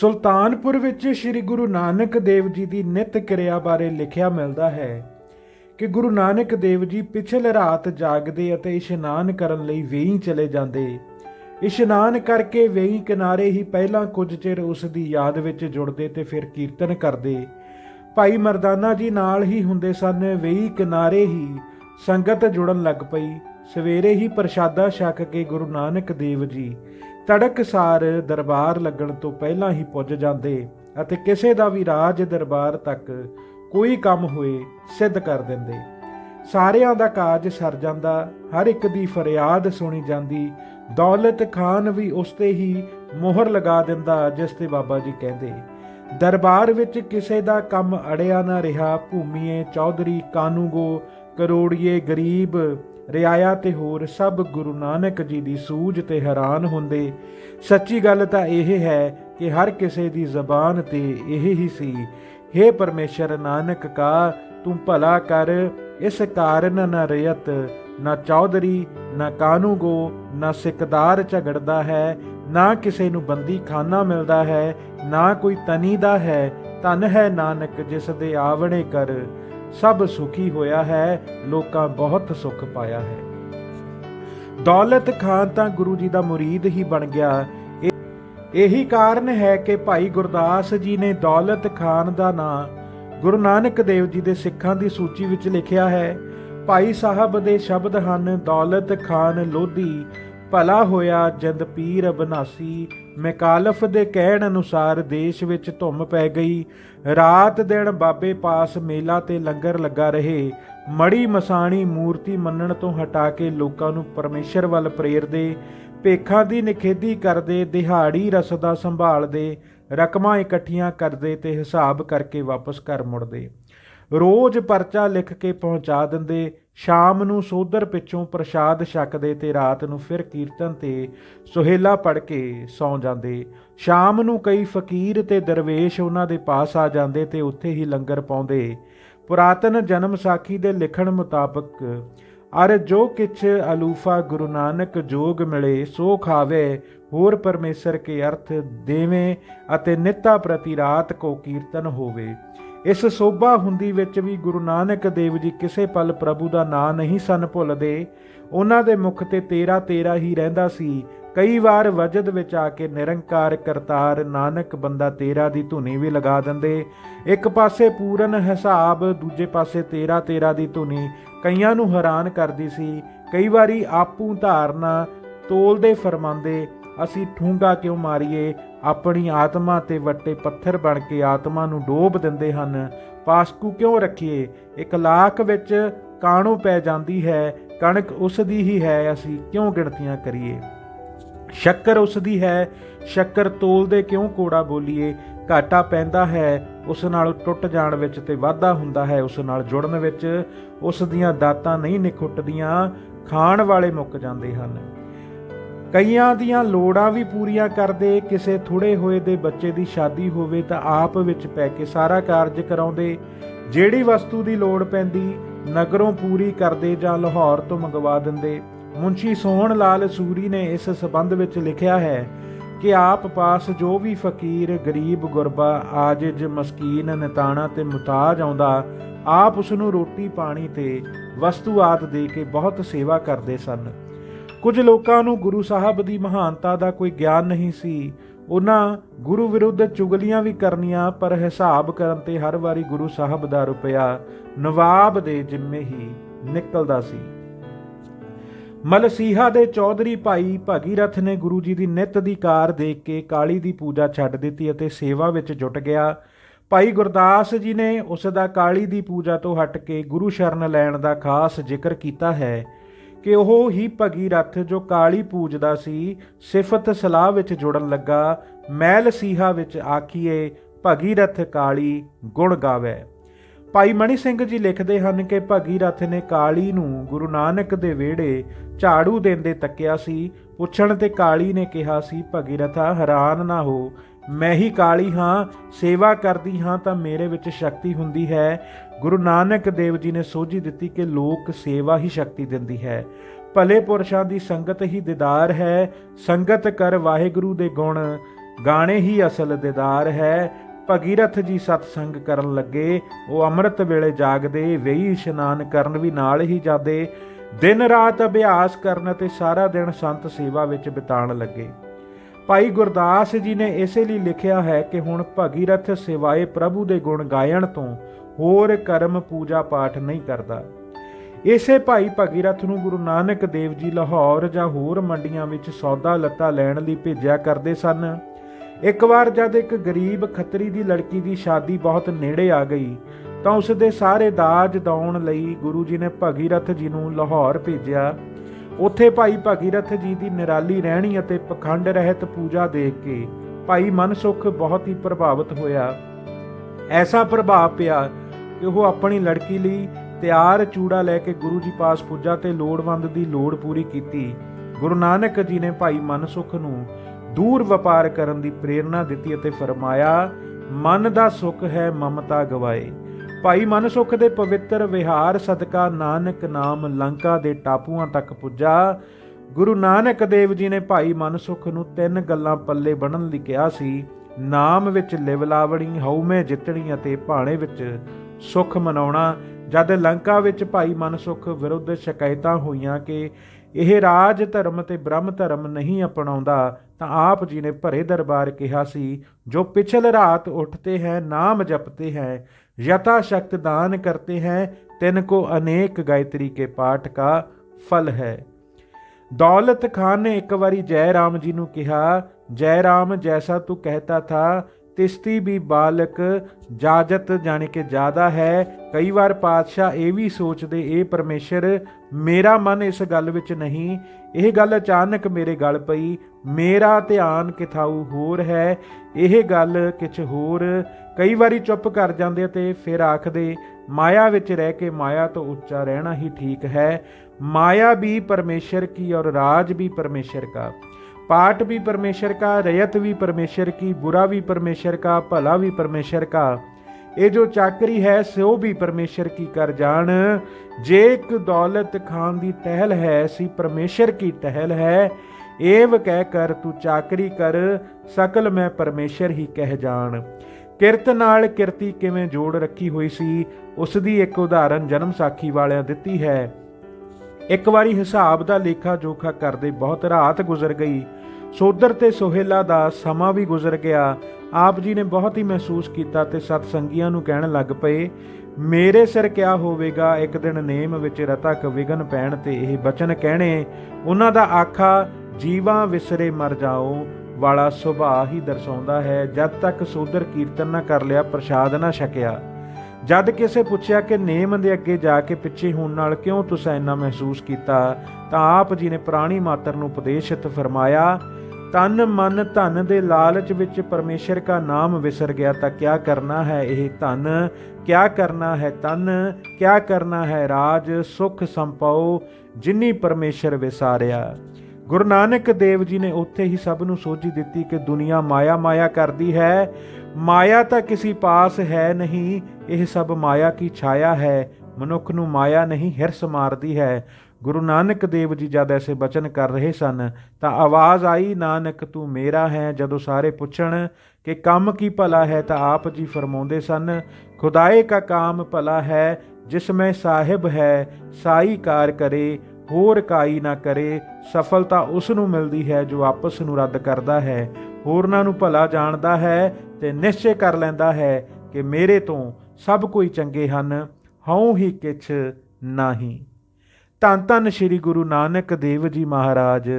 ਸੁਲਤਾਨਪੁਰ ਵਿੱਚ ਸ੍ਰੀ ਗੁਰੂ ਨਾਨਕ ਦੇਵ ਜੀ ਦੀ ਨਿਤ ਕਿਰਿਆ ਬਾਰੇ ਲਿਖਿਆ ਮਿਲਦਾ ਹੈ ਕਿ ਗੁਰੂ ਨਾਨਕ ਦੇਵ ਜੀ ਪਿਛਲੇ ਰਾਤ ਜਾਗਦੇ ਅਤੇ ਇਸ਼ਨਾਨ ਕਰਨ ਲਈ ਵੇਈ ਚਲੇ ਜਾਂਦੇ। ਇਸ਼ਨਾਨ ਕਰਕੇ ਵੇਈ ਕਿਨਾਰੇ ਹੀ ਪਹਿਲਾਂ ਕੁਝ ਚਿਰ ਉਸ ਦੀ ਯਾਦ ਵਿੱਚ ਜੁੜਦੇ ਤੇ ਫਿਰ ਕੀਰਤਨ ਕਰਦੇ। ਭਾਈ ਮਰਦਾਨਾ ਜੀ ਨਾਲ ਹੀ ਹੁੰਦੇ ਸਨ, ਵੇਈ ਕਿਨਾਰੇ ਹੀ ਸੰਗਤ ਜੁੜਨ ਲੱਗ ਪਈ। ਸਵੇਰੇ ਹੀ ਪ੍ਰਸ਼ਾਦਾ ਛਕ ਕੇ ਗੁਰੂ ਨਾਨਕ ਦੇਵ ਜੀ ਤੜਕਸਾਰ ਦਰਬਾਰ ਲੱਗਣ ਤੋਂ ਪਹਿਲਾਂ ਹੀ ਪੁੱਜ ਜਾਂਦੇ ਅਤੇ ਕਿਸੇ ਦਾ ਵੀ ਰਾਜ ਦਰਬਾਰ ਤੱਕ ਕੋਈ ਕੰਮ ਹੋਏ ਸਿੱਧ ਕਰ ਦਿੰਦੇ। ਸਾਰਿਆਂ ਦਾ ਕਾਜ ਸਰ ਜਾਂਦਾ, ਹਰ ਇੱਕ ਦੀ ਫਰਿਆਦ ਸੁਣੀ ਜਾਂਦੀ, ਦੌਲਤ ਖਾਨ ਵੀ ਉਸ ਤੇ ਹੀ ਮੋਹਰ ਲਗਾ ਦਿੰਦਾ ਜਿਸ ਤੇ ਬਾਬਾ ਜੀ ਕਹਿੰਦੇ, ਦਰਬਾਰ ਵਿੱਚ ਕਿਸੇ ਦਾ ਕੰਮ ਅੜਿਆ ਨਾ ਰਿਹਾ, ਭੂਮੀਏ ਚੌਧਰੀ ਕਾਨੂੰਗੋ, ਕਰੋੜੀਏ ਗਰੀਬ ਰਿਆਇਆ ਤੇ ਹੋਰ ਸਭ ਗੁਰੂ ਨਾਨਕ ਜੀ ਦੀ ਸੂਝ ਤੇ ਹੈਰਾਨ ਹੁੰਦੇ। ਸੱਚੀ ਗੱਲ ਤਾਂ ਇਹ ਹੈ ਕਿ ਹਰ ਕਿਸੇ ਦੀ ਜ਼ਬਾਨ ਤੇ ਇਹ ਹੀ ਸੀ हे ਪਰਮੇਸ਼ਰ ਨਾਨਕ ਕਾ, ਤੂੰ ਭਲਾ ਕਰ, ਇਸ ਕਾਰਨ ਨਾ ਰਿਯਤ, ਨਾ ਚੌਧਰੀ, ਨਾ ਕਾਨੂੰਗੋ, ਨਾ ਸਿਕਦਾਰ ਝਗੜਦਾ ਹੈ, ਨਾ ਕਿਸੇ ਨੂੰ ਬੰਦੀ ਖਾਨਾ ਮਿਲਦਾ ਹੈ, ਨਾ ਕੋਈ ਤਨੀ ਦਾ ਹੈ, ਧਨ ਹੈ ਨਾਨਕ ਜਿਸ ਦੇ ਆਵਣੇ ਕਰ। ਸਭ ਸੁਖੀ ਹੋਇਆ ਹੈ, ਲੋਕਾਂ ਬਹੁਤ ਸੁਖ ਪਾਇਆ ਹੈ। ਦੌਲਤ ਖਾਨ ਤਾਂ ਗੁਰੂ ਜੀ ਦਾ ਮੁਰੀਦ ਹੀ ਬਣ ਗਿਆ। ਇਹੀ ਕਾਰਨ ਹੈ ਕਿ ਭਾਈ ਗੁਰਦਾਸ ਜੀ ਨੇ ਦੌਲਤ ਖਾਨ ਦਾ ਨਾਂ ਗੁਰੂ ਨਾਨਕ ਦੇਵ ਜੀ ਦੇ ਸਿੱਖਾਂ ਦੀ ਸੂਚੀ ਵਿੱਚ ਲਿਖਿਆ ਹੈ। ਭਾਈ ਸਾਹਿਬ ਦੇ ਸ਼ਬਦ ਹਨ, ਦੌਲਤ ਖਾਨ ਲੋਧੀ ਭਲਾ ਹੋਇਆ ਜਦ ਪੀਰ ਅਬਨਾਸੀ ਮੈਕਾਲਫ ਦੇ ਕਹਿਣ ਅਨੁਸਾਰ ਦੇਸ਼ ਵਿੱਚ ਧੁੰਮ ਪੈ ਗਈ। ਰਾਤ ਦਿਨ ਬਾਬੇ ਪਾਸ ਮੇਲਾ ਤੇ ਲੰਗਰ ਲੱਗਾ ਰਹੇ। ਮੜੀ ਮਸਾਣੀ ਮੂਰਤੀ ਮੰਨਣ ਤੋਂ ਹਟਾ ਕੇ ਲੋਕਾਂ ਨੂੰ ਪਰਮੇਸ਼ਰ ਵੱਲ ਪ੍ਰੇਰਦੇ। ਭੇਖਾਂ ਦੀ ਨਿਖੇਧੀ ਕਰਦੇ, ਦਿਹਾੜੀ ਰਸਦਾ ਸੰਭਾਲਦੇ, ਰਕਮਾਂ ਇਕੱਠੀਆਂ ਕਰਦੇ ਤੇ ਹਿਸਾਬ ਕਰਕੇ ਵਾਪਸ ਘਰ ਮੁੜਦੇ। ਰੋਜ਼ ਪਰਚਾ ਲਿਖ ਕੇ ਪਹੁੰਚਾ ਦਿੰਦੇ, ਸ਼ਾਮ ਨੂੰ ਸੋਦਰ ਪਿੱਛੋਂ ਪ੍ਰਸ਼ਾਦ ਛਕਦੇ ਤੇ ਰਾਤ ਨੂੰ ਫਿਰ ਕੀਰਤਨ ਤੇ ਸੁਹੇਲਾ ਪੜ ਕੇ ਸੌਂ ਜਾਂਦੇ। ਸ਼ਾਮ ਨੂੰ ਕਈ ਫਕੀਰ ਤੇ ਦਰਵੇਸ਼ ਉਹਨਾਂ ਦੇ ਪਾਸ ਆ ਜਾਂਦੇ ਤੇ ਉੱਥੇ ਹੀ ਲੰਗਰ ਪਾਉਂਦੇ। ਪੁਰਾਤਨ ਜਨਮ ਸਾਖੀ ਦੇ ਲਿਖਣ ਮੁਤਾਬਕ, ਅਰ ਜੋ ਕਿਛ ਅਲੂਫਾ ਗੁਰੂ ਨਾਨਕ ਜੋਗ ਮਿਲੇ, ਸੋ ਖਾਵੇ ਹੋਰ ਪਰਮੇਸ਼ਰ ਕੇ ਅਰਥ ਦੇਵੇਂ ਅਤੇ ਨਿੱਤਾ ਪ੍ਰਤੀ ਰਾਤ ਕੋ ਕੀਰਤਨ ਹੋਵੇ। ਇਸ ਸੋਭਾ ਹੁੰਦੀ ਵਿੱਚ ਵੀ ਗੁਰੂ ਨਾਨਕ ਦੇਵ ਜੀ ਕਿਸੇ ਪਲ ਪ੍ਰਭੂ ਦਾ ਨਾਂ ਨਹੀਂ ਸਨ ਭੁੱਲਦੇ। ਉਹਨਾਂ ਦੇ ਮੁਖ ਤੇ ਤੇਰਾ ਤੇਰਾ ਹੀ ਰਹਿੰਦਾ ਸੀ। ਕਈ ਵਾਰ ਵਜਦ ਵਿੱਚ ਆ ਕੇ ਨਿਰੰਕਾਰ ਕਰਤਾਰ ਨਾਨਕ ਬੰਦਾ ਤੇਰਾ ਦੀ ਧੁਨੀ ਵੀ ਲਗਾ ਦਿੰਦੇ। ਇੱਕ ਪਾਸੇ ਪੂਰਨ ਹਿਸਾਬ, ਦੂਜੇ ਪਾਸੇ ਤੇਰਾ ਤੇਰਾ ਦੀ ਧੁਨੀ। ਕਈਆਂ ਨੂੰ ਹੈਰਾਨ ਕਰਦੀ ਸੀ। ਕਈ ਵਾਰੀ ਆਪੂ ਧਾਰਨਾ ਤੋਲਦੇ ਫਰਮਾਉਂਦੇ। ਅਸੀਂ ਠੂੰਗਾ ਕਿਉਂ ਮਾਰੀਏ? ਆਪਣੀ ਆਤਮਾ ਤੇ ਵੱਟੇ ਪੱਥਰ ਬਣ ਕੇ ਆਤਮਾ ਨੂੰ ਡੋਬ ਦਿੰਦੇ ਹਨ। ਪਾਸਕੂ ਕਿਉਂ ਰੱਖੀਏ? ਇੱਕ ਲੱਖ ਵਿੱਚ ਕਾਣੂ ਪੈ ਜਾਂਦੀ ਹੈ, ਕਣਕ ਉਸ ਦੀ ਹੀ ਹੈ, ਅਸੀਂ ਕਿਉਂ ਗਿਣਤੀਆਂ ਕਰੀਏ? ਸ਼ੱਕਰ ਉਸ ਦੀ ਹੈ, ਸ਼ੱਕਰ ਤੋਲਦੇ ਕਿਉਂ ਕੋੜਾ ਬੋਲੀਏ? ਘਾਟਾ ਪੈਂਦਾ ਹੈ, ਉਸ ਨਾਲ ਟੁੱਟ ਜਾਣ ਵਿੱਚ ਤੇ ਵਾਧਾ ਹੁੰਦਾ ਹੈ, ਉਸ ਨਾਲ ਜੁੜਨ ਵਿੱਚ। ਉਸ ਦੀਆਂ ਦਾਤਾਂ ਨਹੀਂ ਨਿਖੁੱਟਦੀਆਂ, ਖਾਣ ਵਾਲੇ ਮੁੱਕ ਜਾਂਦੇ ਹਨ। ਕਈਆਂ ਦੀਆਂ ਲੋੜਾਂ ਵੀ ਪੂਰੀਆਂ ਕਰਦੇ ਕਿਸੇ ਥੋੜੇ ਹੋਏ ਦੇ ਬੱਚੇ ਦੀ ਸ਼ਾਦੀ ਹੋਵੇ ਤਾਂ ਆਪ ਵਿੱਚ ਪੈ ਕੇ ਸਾਰਾ ਕਾਰਜ ਕਰਾਉਂਦੇ, ਜਿਹੜੀ ਵਸਤੂ ਦੀ ਲੋੜ ਪੈਂਦੀ ਨਗਰੋਂ ਪੂਰੀ ਕਰਦੇ ਜਾਂ ਲਾਹੌਰ ਤੋਂ ਮੰਗਵਾ ਦਿੰਦੇ। ਮੁੰਸ਼ੀ ਸੋਹਣ ਲਾਲ ਸੂਰੀ ਨੇ ਇਸ ਸਬੰਧ ਵਿੱਚ ਲਿਖਿਆ ਹੈ ਕਿ ਆਪ ਪਾਸ ਜੋ ਵੀ ਫਕੀਰ, ਗਰੀਬ, ਗੁਰਬਾ, ਆਜਿਜ, ਮਸਕੀਨ, ਨਿਤਾਣਾ ਤੇ ਮੁਤਾਜ ਆਉਂਦਾ, ਆਪ ਉਸ ਨੂੰ ਰੋਟੀ ਪਾਣੀ ਤੇ ਵਸਤੂ ਆਦ ਦੇ ਕੇ ਬਹੁਤ ਸੇਵਾ ਕਰਦੇ ਸਨ। ਕੁਝ ਲੋਕਾਂ ਨੂੰ ਗੁਰੂ ਸਾਹਿਬ ਦੀ ਮਹਾਨਤਾ ਦਾ ਕੋਈ ਗਿਆਨ ਨਹੀਂ ਸੀ। ਉਹਨਾਂ ਗੁਰੂ ਵਿਰੁੱਧ ਚੁਗਲੀਆਂ ਵੀ ਕਰਨੀਆਂ, ਪਰ ਹਿਸਾਬ ਕਰਨ ਤੇ ਹਰ ਵਾਰੀ ਗੁਰੂ ਸਾਹਿਬ ਦਾ ਰੁਪਇਆ ਨਵਾਬ ਦੇ ਜਿੰਮੇ ਹੀ ਨਿਕਲਦਾ ਸੀ। ਮਲਸੀਹਾ ਦੇ ਚੌਧਰੀ ਭਾਈ ਭਗੀਰਥ ਨੇ ਗੁਰੂ ਜੀ ਦੀ ਨਿਤ ਦੀ ਕਾਰ ਦੇਖ ਕੇ ਕਾਲੀ ਦੀ ਪੂਜਾ ਛੱਡ ਦਿੱਤੀ ਅਤੇ ਸੇਵਾ ਵਿੱਚ ਜੁਟ ਗਿਆ। ਭਾਈ ਗੁਰਦਾਸ ਜੀ ਨੇ ਉਸ ਦਾ ਕਾਲੀ ਦੀ ਪੂਜਾ ਤੋਂ ਹਟ ਕੇ ਗੁਰੂ ਸ਼ਰਨ ਲੈਣ ਦਾ ਖਾਸ ਜ਼ਿਕਰ ਕੀਤਾ ਹੈ। ਕਿ ਉਹ ਹੀ ਭਗੀਰਥ ਜੋ ਕਾਲੀ ਪੂਜਦਾ ਸੀ, ਸਿਫਤ ਸਲਾਹ ਵਿੱਚ ਜੁੜਨ ਲੱਗਾ, ਮੈਲ ਸੀਹਾ ਵਿੱਚ ਆਖੀਏ ਭਗੀਰਥ ਕਾਲੀ ਗੁਣ ਗਾਵੇ। ਭਾਈ ਮਣੀ ਸਿੰਘ ਜੀ ਲਿਖਦੇ ਹਨ ਕਿ ਭਗੀਰਥ ਨੇ ਕਾਲੀ ਨੂੰ ਗੁਰੂ ਨਾਨਕ ਦੇ ਵਿਹੜੇ ਝਾੜੂ ਦੇਂਦੇ ਤੱਕਿਆ ਸੀ। ਪੁੱਛਣ ਤੇ ਕਾਲੀ ਨੇ ਕਿਹਾ ਸੀ ਭਗੀਰਥਾ ਹੈਰਾਨ ਨਾ ਹੋ। ਮੈਂ ਹੀ ਕਾਲੀ ਹਾਂ, ਸੇਵਾ ਕਰਦੀ ਹਾਂ ਤਾਂ ਮੇਰੇ ਵਿੱਚ ਸ਼ਕਤੀ ਹੁੰਦੀ ਹੈ। ਗੁਰੂ ਨਾਨਕ ਦੇਵ ਜੀ ਨੇ ਸੋਝੀ ਦਿੱਤੀ ਕਿ ਲੋਕ ਸੇਵਾ ਹੀ ਸ਼ਕਤੀ ਦਿੰਦੀ ਹੈ। ਭਲੇ ਪੁਰਸ਼ਾਂ ਦੀ ਸੰਗਤ ਹੀ ਦੀਦਾਰ ਹੈ। ਸੰਗਤ ਕਰ ਵਾਹਿਗੁਰੂ ਦੇ ਗੁਣ, ਗਾਣੇ ਹੀ ਅਸਲ ਦੀਦਾਰ ਹੈ। ਭਗੀਰਥ ਜੀ ਸਤਸੰਗ ਕਰਨ ਲੱਗੇ, ਉਹ ਅੰਮ੍ਰਿਤ ਵੇਲੇ ਜਾਗਦੇ, ਵੇਈ ਇਸ਼ਨਾਨ ਕਰਨ ਵੀ ਨਾਲ ਹੀ ਜਾਂਦੇ। ਦਿਨ ਰਾਤ ਅਭਿਆਸ ਕਰਨ ਅਤੇ ਸਾਰਾ ਦਿਨ ਸੰਤ ਸੇਵਾ ਵਿੱਚ ਬਿਤਾਉਣ ਲੱਗੇ। ਭਾਈ ਗੁਰਦਾਸ ਜੀ ਨੇ ਇਸੇ ਲਈ ਲਿਖਿਆ ਹੈ ਕਿ ਹੁਣ ਭਗੀਰਥ ਸਿਵਾਏ ਪ੍ਰਭੂ ਦੇ ਗੁਣ ਗਾਇਣ ਤੋਂ ਹੋਰ ਕਰਮ ਪੂਜਾ ਪਾਠ ਨਹੀਂ ਕਰਦਾ। ਇਸੇ ਭਾਈ ਭਗੀਰਥ ਨੂੰ ਗੁਰੂ ਨਾਨਕ ਦੇਵ ਜੀ ਲਾਹੌਰ ਜਾਂ ਹੋਰ ਮੰਡੀਆਂ ਵਿੱਚ ਸੌਦਾ ਲੱਤਾ ਲੈਣ ਲਈ ਭੇਜਿਆ ਕਰਦੇ ਸਨ। ਇੱਕ ਵਾਰ ਜਦ ਇੱਕ ਗਰੀਬ ਖੱਤਰੀ ਦੀ ਲੜਕੀ ਦੀ ਸ਼ਾਦੀ ਬਹੁਤ ਨੇੜੇ ਆ ਗਈ, ਤਾਂ ਉਸ ਦੇ ਸਾਰੇ ਦਾਜ ਦੌਣ ਲਈ ਗੁਰੂ ਜੀ ਨੇ ਭਗੀਰਥ ਜੀ ਨੂੰ ਲਾਹੌਰ ਭੇਜਿਆ। ਉੱਥੇ ਭਾਈ ਭਗੀਰਥ ਜੀ ਦੀ ਨਿਰਾਲੀ ਰਹਿਣੀ ਅਤੇ ਪਖੰਡ ਰਹਿਤ ਪੂਜਾ ਦੇਖ ਕੇ ਭਾਈ ਮਨਸੁਖ ਬਹੁਤ ਹੀ ਪ੍ਰਭਾਵਿਤ ਹੋਇਆ। ਐਸਾ ਪ੍ਰਭਾਵ ਪਿਆ ਕਿ ਉਹ ਆਪਣੀ ਲੜਕੀ ਲਈ ਤਿਆਰ ਚੂੜਾ ਲੈ ਕੇ ਗੁਰੂ ਜੀ ਪਾਸ ਪੁੱਜਾ ਤੇ ਲੋੜਵੰਦ ਦੀ ਲੋੜ ਪੂਰੀ ਕੀਤੀ। ਗੁਰੂ ਨਾਨਕ ਜੀ ਨੇ ਭਾਈ ਮਨਸੁਖ ਨੂੰ ਦੂਰ ਵਪਾਰ ਕਰਨ ਦੀ ਪ੍ਰੇਰਣਾ ਦਿੱਤੀ ਅਤੇ ਫਰਮਾਇਆ, ਮਨ ਦਾ ਸੁਖ ਹੈ ਮਮਤਾ ਗਵਾਏ। ਭਾਈ ਮਨਸੁਖ ਦੇ ਪਵਿੱਤਰ ਵਿਹਾਰ ਸਦਕਾ ਨਾਨਕ ਨਾਮ ਲੰਕਾ ਦੇ ਟਾਪੂਆਂ ਤੱਕ ਪੁੱਜਾ। ਗੁਰੂ ਨਾਨਕ ਦੇਵ ਜੀ ਨੇ ਭਾਈ ਮਨਸੁਖ ਨੂੰ ਤਿੰਨ ਗੱਲਾਂ ਪੱਲੇ ਬਣਨ ਲਈ ਕਿਹਾ ਸੀ। ਨਾਮ ਵਿੱਚ ਲਿਵਲਾਵਣੀ, ਹਉਮੈ ਜਿੱਤਣੀ ਅਤੇ ਭਾਣੇ ਵਿੱਚ ਸੁਖ ਮਨਾਉਣਾ। ਜਦ ਲੰਕਾ ਵਿੱਚ ਭਾਈ ਮਨਸੁਖ ਵਿਰੁੱਧ ਸ਼ਿਕਾਇਤਾਂ ਹੋਈਆਂ ਕਿ ਇਹ ਰਾਜ ਧਰਮ ਤੇ ਬ੍ਰਹਮ ਧਰਮ ਨਹੀਂ ਅਪਣਾਉਂਦਾ, ਤਾਂ ਆਪ ਜੀ ਨੇ ਭਰੇ ਦਰਬਾਰ ਕਿਹਾ ਸੀ, ਜੋ ਪਿਛਲ ਰਾਤ ਉੱਠਤੇ ਹੈ, ਨਾਮ ਜਪਤੇ ਹੈ, ਯਥਾ ਸ਼ਕਤ ਦਾਨ ਕਰਤੇ ਹੈ, ਤਿਨ ਕੋ ਅਨੇਕ ਗਾਇਤਰੀ ਕੇ ਪਾਠ ਕਾ ਫਲ ਹੈ। ਦੌਲਤ ਖਾਨ ਨੇ ਇੱਕ ਵਾਰੀ ਜੈ ਰਾਮ ਜੀ ਨੂੰ ਕਿਹਾ, ਜੈ ਰਾਮ, ਜੈਸਾ ਤੂੰ ਕਹਿਤਾ ਥਾ ਤਿਸਤੀ ਵੀ ਬਾਲਕ ਜਾਜਤ ਜਾਣੀ ਕਿ ਜ਼ਿਆਦਾ ਹੈ। ਕਈ ਵਾਰ ਪਾਤਸ਼ਾਹ ਇਹ ਵੀ ਸੋਚਦੇ, ਇਹ ਪਰਮੇਸ਼ਰ, ਮੇਰਾ ਮਨ ਇਸ ਗੱਲ ਵਿੱਚ ਨਹੀਂ। ਇਹ ਗੱਲ ਅਚਾਨਕ ਮੇਰੇ ਗਲ ਪਈ। ਮੇਰਾ ਧਿਆਨ ਕਿਥਾਉ ਹੋਰ ਹੈ। ਇਹ ਗੱਲ ਕਿਛ ਹੋਰ। ਕਈ ਵਾਰੀ ਚੁੱਪ ਕਰ ਜਾਂਦੇ ਤੇ ਫਿਰ ਆਖਦੇ, ਮਾਇਆ ਵਿੱਚ ਰਹਿ ਕੇ ਮਾਇਆ ਤੋਂ ਉੱਚਾ ਰਹਿਣਾ ਹੀ ਠੀਕ ਹੈ। ਮਾਇਆ ਵੀ ਪਰਮੇਸ਼ਰ ਕੀ ਔਰ ਰਾਜ ਵੀ ਪਰਮੇਸ਼ਰ ਕਾ। पाठ भी परमेश्वर का रयत भी परमेश्वर की बुरा भी परमेश्वर का भला भी परमेश्वर का ਇਹ ਜੋ ਚਾਕਰੀ ਹੈ ਸੋ ਵੀ ਪਰਮੇਸ਼ਰ ਕੀ ਕਰ ਜਾਣ ਜੇ ਇੱਕ ਦੌਲਤ ਖਾਨ ਦੀ ਟਹਿਲ ਹੈ ਸੀ ਪਰਮੇਸ਼ਰ ਕੀ ਟਹਿਲ ਹੈ ਏਵ ਕਹਿ ਕਰ ਤੂੰ ਚਾਕਰੀ ਕਰ ਸਕਲ ਮੈਂ ਪਰਮੇਸ਼ਰ ਹੀ ਕਹਿ ਜਾਣ ਕਿਰਤ ਨਾਲ ਕਿਰਤੀ ਕਿਵੇਂ ਜੋੜ ਰੱਖੀ ਹੋਈ ਸੀ ਉਸ ਦੀ ਇੱਕ ਉਦਾਹਰਨ ਜਨਮ ਸਾਖੀ ਵਾਲਿਆਂ ਦਿੱਤੀ ਹੈ ਇੱਕ ਵਾਰੀ ਹਿਸਾਬ ਦਾ ਲੇਖਾ ਜੋਖਾ ਕਰਦੇ ਬਹੁਤ ਰਾਤ ਗੁਜ਼ਰ ਗਈ। ਸੋਦਰ ਤੇ ਸੋਹੇਲਾ ਦਾ ਸਮਾਂ ਵੀ ਗੁਜ਼ਰ ਗਿਆ। ਆਪ ਜੀ ਨੇ ਬਹੁਤ ਹੀ ਮਹਿਸੂਸ ਕੀਤਾ ਤੇ ਸਤਸੰਗੀਆਂ ਨੂੰ ਕਹਿਣ ਲੱਗ ਪਏ, ਮੇਰੇ ਸਿਰ ਕਿਆ ਹੋਵੇਗਾ? ਇੱਕ ਦਿਨ ਨੇਮ ਵਿੱਚ ਰਤਕ ਵਿਗਨ ਪੈਣ ਤੇ ਇਹ ਬਚਨ ਕਹਿਣੇ। ਉਹਨਾਂ ਦਾ ਆਖਾ, ਜੀਵਾਂ ਵਿਸਰੇ ਮਰ ਜਾਓ। ਵਾਲਾ ਸੁਭਾਅ ਹੀ ਦਰਸਾਉਂਦਾ ਹੈ, ਜਦ ਤੱਕ ਸੋਦਰ ਕੀਰਤਨ ਨਾ ਕਰ ਲਿਆ, ਪ੍ਰਸ਼ਾਦ ਨਾ ਛਕਿਆ। ਜਦ ਕਿਸੇ ਪੁੱਛਿਆ ਕਿ ਨੇਮ ਦੇ ਅੱਗੇ ਜਾ ਕੇ ਪਿੱਛੇ ਹੋਣ ਨਾਲ ਕਿਉਂ ਤੁਸੀਂ ਇੰਨਾ ਮਹਿਸੂਸ ਕੀਤਾ, ਤਾਂ ਆਪ ਜੀ ਨੇ ਪ੍ਰਾਣੀ ਮਾਤਰ ਨੂੰ ਉਪਦੇਸ਼ਿਤ ਫਰਮਾਇਆ ਤਨ ਮਨ ਧਨ ਦੇ ਲਾਲਚ ਵਿੱਚ ਪਰਮੇਸ਼ਰ ਦਾ ਨਾਮ ਵਿਸਰ ਗਿਆ ਤਾਂ ਕਿਆ ਕਰਨਾ ਹੈ ਇਹ ਧਨ? ਕਿਆ ਕਰਨਾ ਹੈ ਤਨ ਕਿਆ ਕਰਨਾ ਹੈ ਰਾਜ? ਸੁਖ ਸੰਪਉ ਜਿਨੀ ਪਰਮੇਸ਼ਰ ਵਿਸਾਰਿਆ। ਗੁਰੂ ਨਾਨਕ ਦੇਵ ਜੀ ਨੇ ਉੱਥੇ ਹੀ ਸਭ ਨੂੰ ਸੋਝੀ ਦਿੱਤੀ ਕਿ ਦੁਨੀਆ ਮਾਇਆ ਮਾਇਆ ਕਰਦੀ ਹੈ। ਮਾਇਆ ਤਾਂ ਕਿਸੇ ਪਾਸ ਹੈ ਨਹੀਂ ਇਹ ਸਭ ਮਾਇਆ ਕੀ ਛਾਇਆ ਹੈ? ਮਨੁੱਖ ਨੂੰ ਮਾਇਆ ਨਹੀਂ, ਹਿਰਸ ਮਾਰਦੀ ਹੈ। ਗੁਰੂ ਨਾਨਕ ਦੇਵ ਜੀ ਜਦ ਐਸੇ ਬਚਨ ਕਰ ਰਹੇ ਸਨ, ਤਾਂ ਆਵਾਜ਼ ਆਈ, ਨਾਨਕ, ਤੂੰ ਮੇਰਾ ਹੈ। ਜਦੋਂ ਸਾਰੇ ਪੁੱਛਣ ਕਿ ਕੰਮ ਕੀ ਭਲਾ ਹੈ, ਤਾਂ ਆਪ ਜੀ ਫਰਮਾਉਂਦੇ ਸਨ, ਖੁਦਾਏ ਕਾ ਕਾਮ ਭਲਾ ਹੈ, ਜਿਸ ਮੈਂ ਸਾਹਿਬ ਹੈ, ਸਾਈ ਕਾਰ ਕਰੇ, ਹੋਰ ਕਾਈ ਨਾ ਕਰੇ। ਸਫਲਤਾ ਉਸ ਨੂੰ ਮਿਲਦੀ ਹੈ, ਜੋ ਆਪਸ ਨੂੰ ਰੱਦ ਕਰਦਾ ਹੈ। ਹੋਰਨਾਂ ਨੂੰ ਭਲਾ ਜਾਣਦਾ ਹੈ ਤੇ ਨਿਸ਼ਚੈ ਕਰ ਲੈਂਦਾ ਹੈ ਕਿ ਮੇਰੇ ਤੋਂ ਸਭ ਕੋਈ ਚੰਗੇ ਹਨ, ਹਉ ਹੀ ਕਿਛ ਨਾਹੀ। ਧੰਨ ਧੰਨ ਸ੍ਰੀ ਗੁਰੂ ਨਾਨਕ ਦੇਵ ਜੀ ਮਹਾਰਾਜ।